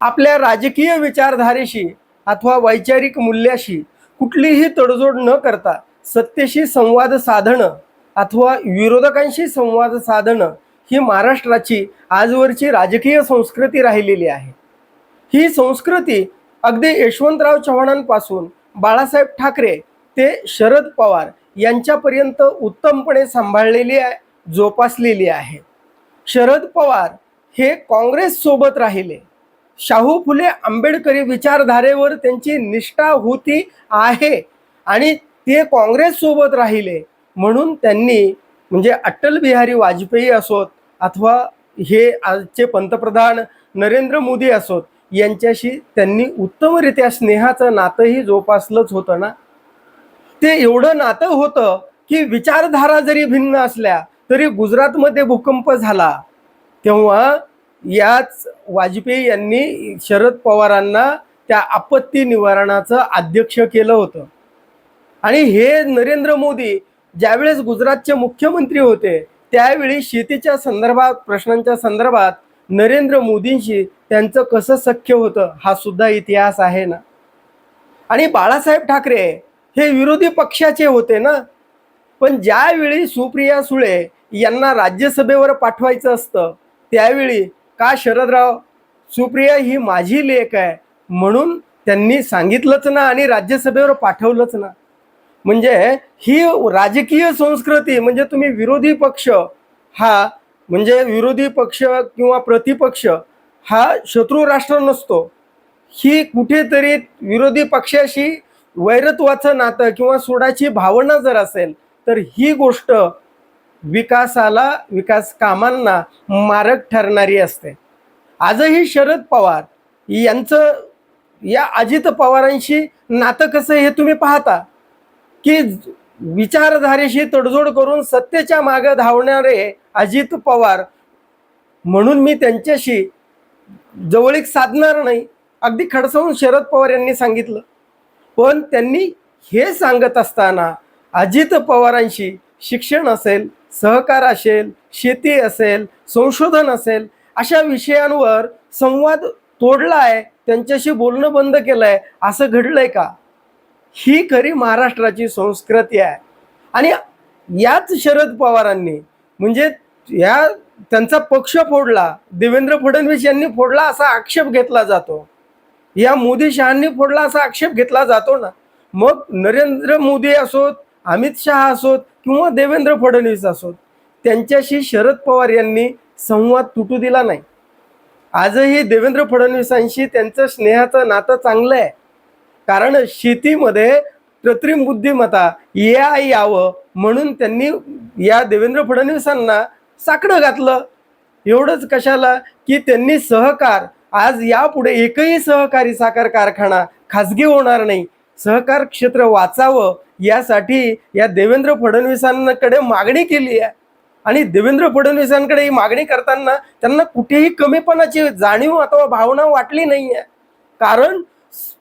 आपल्या राजकीय विचारधारेशी अथवा वैचारिक मूल्याशी कुठलीही तडजोड न करता सत्तेशी संवाद साधणं अथवा विरोधकांशी संवाद साधणं ही महाराष्ट्राची आजवरची राजकीय संस्कृती राहिलेली आहे. ही संस्कृती अगदी यशवंतराव चव्हाणांपासून बाळासाहेब ठाकरे ते शरद पवार यांच्यापर्यंत उत्तमपणे सांभाळलेली आहे जोपासलेली आहे. शरद पवार हे काँग्रेससोबत राहिले. शाहू फुले आंबेडकरी विचारधारेवर त्यांची निष्ठा होती आहे. आणि ते काँग्रेससोबत राहिले. म्हणून त्यांनी म्हणजे अटल बिहारी वाजपेयी असोत अथवा हे आजचे पंतप्रधान नरेंद्र मोदी असोत यांच्याशी त्यांनी उत्तमरित्या स्नेहाचं नातंही जोपासलंच होतं ना? ते एवढं नातं होतं की विचारधारा जरी भिन्न असल्या तरी गुजरातमध्ये भूकंप झाला. तेव्हा याच वाजपेयी यांनी शरद पवारांना त्या आपत्ती निवारणाचं अध्यक्ष केलं होतं. आणि हे नरेंद्र मोदी ज्यावेळेस गुजरातचे मुख्यमंत्री होते त्यावेळी शेतीच्या संदर्भात प्रश्नांच्या संदर्भात नरेंद्र मोदींशी त्यांचं कसं सख्य होतं हा सुद्धा इतिहास आहे ना? आणि बाळासाहेब ठाकरे हे विरोधी पक्षाचे होते ना? पण ज्यावेळी सुप्रिया सुळे यांना राज्यसभेवर पाठवायचं असतं त्यावेळी का शरदराव? सुप्रिया ही माझी लेख आहे. म्हणून त्यांनी सांगितलंच ना आणि राज्यसभेवर पाठवलंच ना. म्हणजे ही राजकीय संस्कृती म्हणजे तुम्ही विरोधी पक्ष हा म्हणजे विरोधी पक्ष किंवा प्रतिपक्ष हा शत्रू राष्ट्र नसतो. ही कुठेतरी विरोधी पक्षाशी वैरत्वाचं नातं किंवा सोडाची भावना जर असेल तर ही गोष्ट विकासाला विकास कामांना मारक ठरणारी असते. आजही शरद पवार यांचं या अजित पवारांशी नातं कसं हे तुम्ही पाहता. की विचारधारेशी तडजोड करून सत्तेच्या मागे धावणारे अजित पवार म्हणून मी त्यांच्याशी जवळीक साधणार नाही. अगदी खडसावून शरद पवार यांनी सांगितलं. पण त्यांनी हे सांगत असताना अजित पवारांशी शिक्षण असेल सहकार असेल शेती असेल संशोधन असेल अशा विषयांवर संवाद तोडला आहे त्यांच्याशी बोलणं बंद केलं आहे असं घडलंय का? ही खरी महाराष्ट्राची संस्कृती आहे. आणि याच शरद पवारांनी म्हणजे या त्यांचा पक्ष फोडला देवेंद्र फडणवीस यांनी फोडला असा आक्षेप घेतला जातो. या मोदी शहांनी फोडला असा आक्षेप घेतला जातो ना. मग नरेंद्र मोदी असोत अमित शहा असोत किंवा देवेंद्र फडणवीस असोत त्यांच्याशी शरद पवार यांनी संवाद तुटू दिला नाही. आजही देवेंद्र फडणवीसांशी त्यांचं स्नेहाचं नातं चांगलं आहे. कारण शेतीमध्ये कृत्रिम बुद्धिमत्ता या यावं म्हणून त्यांनी या देवेंद्र फडणवीसांना साकडं घातलं. एवढंच कशाला की त्यांनी सहकार आज यापुढे एकही सहकारी साखर कारखाना खाजगी होणार नाही. सहकार क्षेत्र वाचावं यासाठी या देवेंद्र फडणवीसांकडे मागणी केली आहे. आणि देवेंद्र फडणवीसांकडे ही मागणी करताना त्यांना कुठेही कमीपणाची जाणीव अथवा भावना वाटली नाही आहे कारण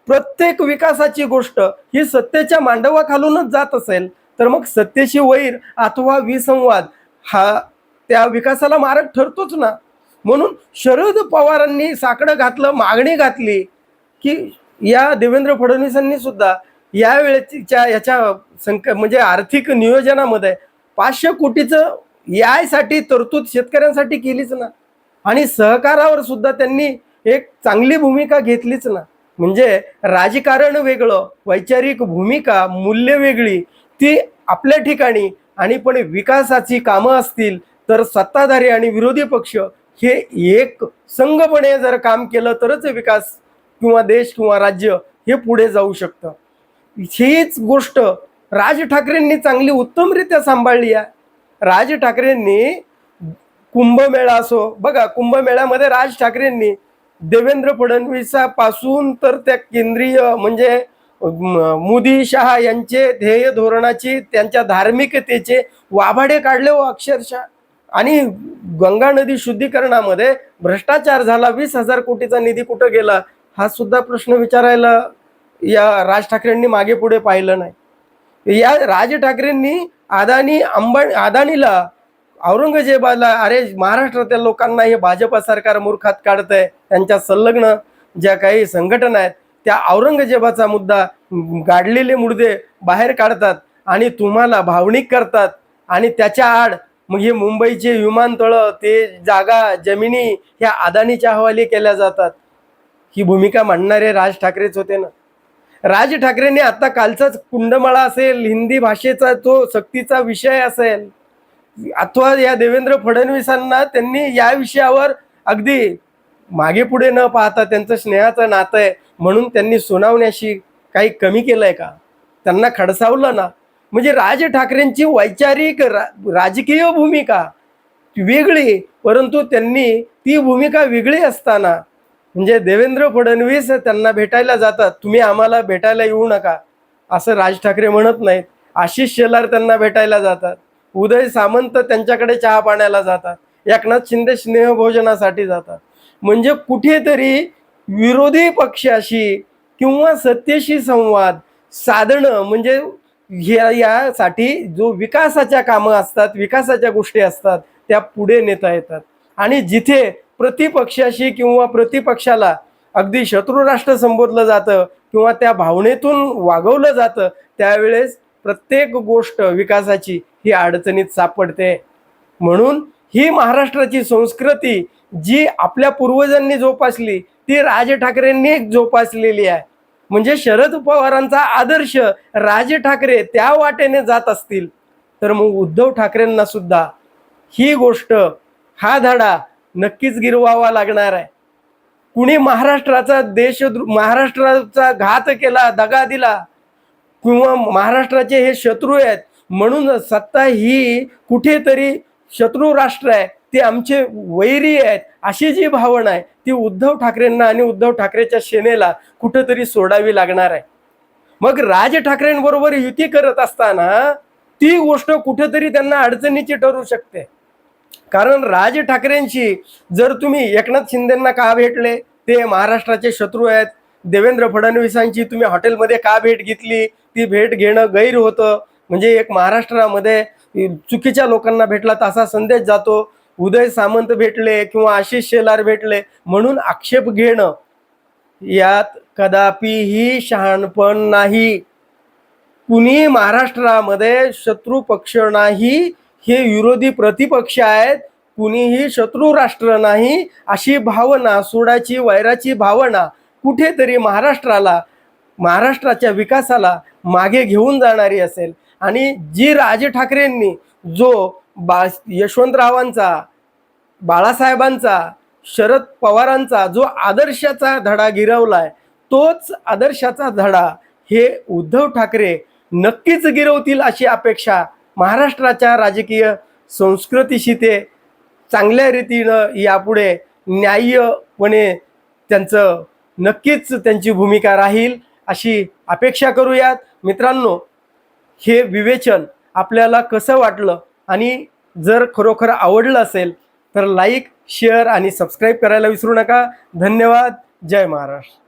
प्रत्येक विकासाची गोष्ट ही सत्तेच्या मांडवाखालूनच जात असेल. तर मग सत्तेशी वैर अथवा विसंवाद हा त्या विकासाला मारक ठरतोच ना. म्हणून शरद पवारांनी साकडं घातलं मागणी घातली की या देवेंद्र फडणवीसांनी सुद्धा या वेळेच्या याच्या संक म्हणजे आर्थिक नियोजनामध्ये पाचशे कोटीचं यायसाठी तरतूद शेतकऱ्यांसाठी केलीच ना. आणि सहकारावर सुद्धा त्यांनी एक चांगली भूमिका घेतलीच ना. म्हणजे राजकारण वेगळं वैचारिक भूमिका मूल्य वेगळी ती आपल्या ठिकाणी आणि पण विकासाची कामं असतील तर सत्ताधारी आणि विरोधी पक्ष हे एक संघपणे जर काम केलं तरच विकास किंवा देश किंवा राज्य हे पुढे जाऊ शकतं. हीच गोष्ट राज ठाकरेंनी चांगली उत्तमरित्या सांभाळली आहे. राज ठाकरेंनी कुंभमेळा असो बघा कुंभमेळ्यामध्ये राज ठाकरेंनी देवेंद्र फडणवीसापासून तर त्या केंद्रीय म्हणजे मोदी शहा यांचे ध्येय धोरणाची त्यांच्या धार्मिकतेचे वाभाडे काढले व अक्षरशः. आणि गंगा नदी शुद्धीकरणामध्ये भ्रष्टाचार झाला वीस हजार कोटीचा निधी कुठं गेला हा सुद्धा प्रश्न विचारायला या राज ठाकरेंनी मागे पुढे पाहिलं नाही. या राज ठाकरेंनी अदानी अंबानी अदानीला औरंगजेबाला अरे महाराष्ट्रातील लोकांना हे भाजप सरकार मूर्खात काढतंय त्यांच्या संलग्न ज्या काही संघटना आहेत त्या औरंगजेबाचा मुद्दा गाडलेले मुद्दे बाहेर काढतात आणि तुम्हाला भावनिक करतात आणि त्याच्या आड मग हे मुंबईचे विमानतळं ते जागा जमिनी ह्या अदानीच्या हवाली केल्या जातात. ही भूमिका मांडणारे राज ठाकरेच होते ना. राज ठाकरेंनी आता कालचाच कुंडमाळा असेल हिंदी भाषेचा तो सक्तीचा विषय असेल अथवा या देवेंद्र फडणवीसांना त्यांनी या विषयावर अगदी मागे पुढे न पाहता त्यांचं स्नेहाचं नातं आहे म्हणून त्यांनी सुनावण्याशी काही कमी केलंय का? त्यांना खडसावलं ना? म्हणजे राज ठाकरेंची वैचारिक रा राजकीय भूमिका वेगळी परंतु त्यांनी ती भूमिका वेगळी असताना म्हणजे देवेंद्र फडणवीस त्यांना भेटायला जातात. तुम्ही आम्हाला भेटायला येऊ नका. असं राज ठाकरे म्हणत नाहीत. आशिष शेलार त्यांना भेटायला जातात. उदय सामंत त्यांच्याकडे चहा पाण्याला जातात. एकनाथ शिंदे स्नेहभोजनासाठी जातात. म्हणजे कुठेतरी विरोधी पक्षाशी किंवा सत्तेशी संवाद साधणं म्हणजे ह्या यासाठी जो विकासाच्या कामं असतात विकासाच्या गोष्टी असतात त्या पुढे नेता येतात. आणि जिथे प्रतिपक्षाशी किंवा प्रतिपक्षाला अगदी शत्रुराष्ट्र संबोधलं जातं किंवा त्या भावनेतून वागवलं जातं त्यावेळेस प्रत्येक गोष्ट विकासाची ही अडचणीत सापडते. म्हणून ही महाराष्ट्राची संस्कृती जी आपल्या पूर्वजांनी जोपासली ती राज ठाकरेंनी जोपासलेली आहे. म्हणजे शरद पवारांचा आदर्श राज ठाकरे त्या वाटेने जात असतील. तर मग उद्धव ठाकरेंना सुद्धा ही गोष्ट हा धडा नक्कीच गिरवावा लागणार आहे. कुणी महाराष्ट्राचा देश महाराष्ट्राचा घात केला दगा दिला किंवा महाराष्ट्राचे हे शत्रू आहेत म्हणून सत्ता ही कुठेतरी शत्रू राष्ट्र आहे ते आमचे वैरी आहेत अशी जी भावना आहे ती उद्धव ठाकरेंना आणि उद्धव ठाकरेच्या सेनेला कुठेतरी सोडावी लागणार आहे. मग राज ठाकरेंबरोबर युती करत असताना ती गोष्ट कुठेतरी त्यांना अडचणीची ठरू शकते. कारण राज ठाकरेंशी जर तुम्ही एकनाथ शिंदेंना का भेटले ते महाराष्ट्राचे शत्रू आहेत. देवेंद्र फडणवीसांची तुम्ही हॉटेलमध्ये का भेट घेतली? ती भेट घेणं गैर होतं. म्हणजे एक महाराष्ट्रामध्ये चुकीच्या लोकांना भेटला तसा संदेश जातो. उदय सामंत भेटले किंवा आशिष शेलार भेटले म्हणून आक्षेप घेणं यात कदापिही शहाणपण नाही. कुणी महाराष्ट्रामध्ये शत्रू पक्ष नाही हे विरोधी प्रतिपक्ष आहेत कुणीही शत्रू राष्ट्र नाही अशी भावना सोडाची वैराची भावना कुठेतरी महाराष्ट्राला महाराष्ट्राच्या विकासाला मागे घेऊन जाणारी असेल. आणि जी राज ठाकरेंनी जो बा यशवंतरावांचा बाळासाहेबांचा शरद पवारांचा जो आदर्शाचा धडा गिरवलाय तोच आदर्शाचा धडा हे उद्धव ठाकरे नक्कीच गिरवतील अशी अपेक्षा महाराष्ट्राच्या राजकीय संस्कृतीशी ते चांगल्या रीतीनं यापुढे न्याय्यपणे त्यांचं नक्कीच त्यांची भूमिका राहील अशी अपेक्षा करूयात. मित्रांनो हे विवेचन आपल्याला कसं वाटलं आणि जर खरोखर आवडलं असेल तर लाईक शेअर आणि सबस्क्राईब करायला विसरू नका. धन्यवाद. जय महाराष्ट्र.